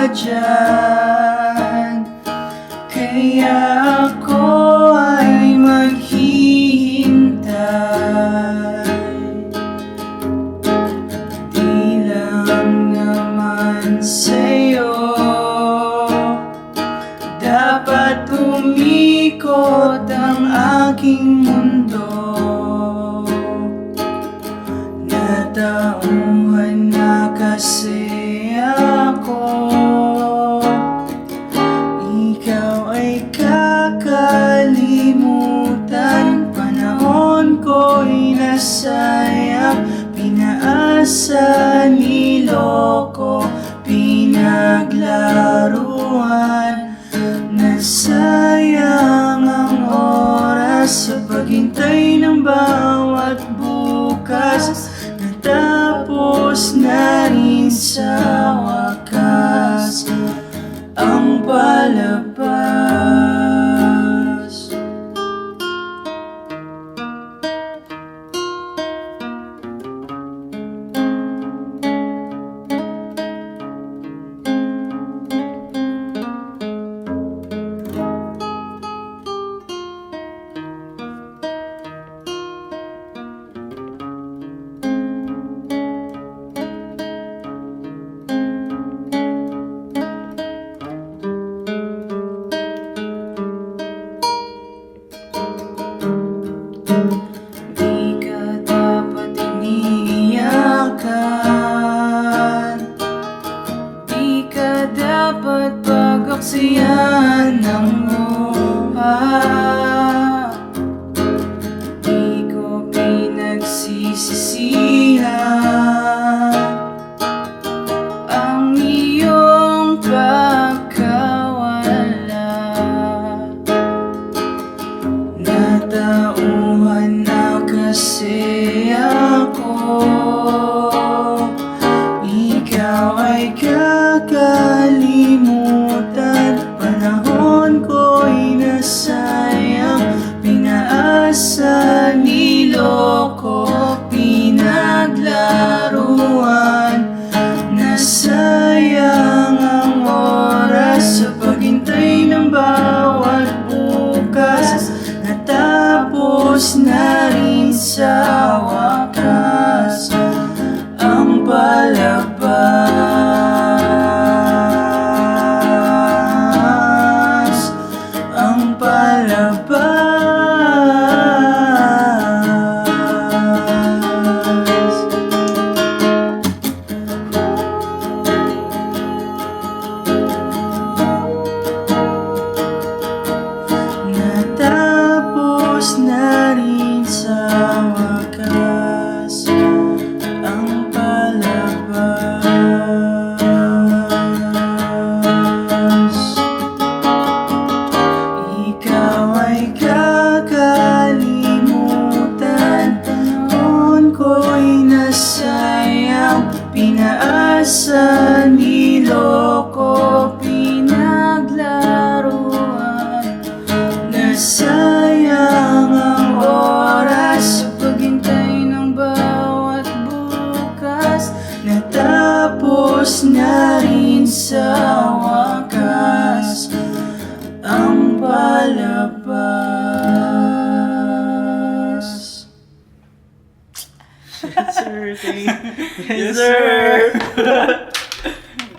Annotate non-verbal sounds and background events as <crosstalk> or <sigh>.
nandyan Kaya ako ay maghihintay. Di lang naman sa'yo. Dapat umikot ang aking mundo Pinaasa, niloko, pinaglaruan Nasayang ang oras sa paghintay ng bawat bukas Natapos na rin sa wakas. Ang palabas ako. Ikaw ay kakalimutan. Panahon ko'y nasayang. Pinaasa, niloko, pinaglaruan. Nasayang ang oras sa paghintay ng bawat bukas. Natapos na rin sa wakas Yes, sir. <laughs>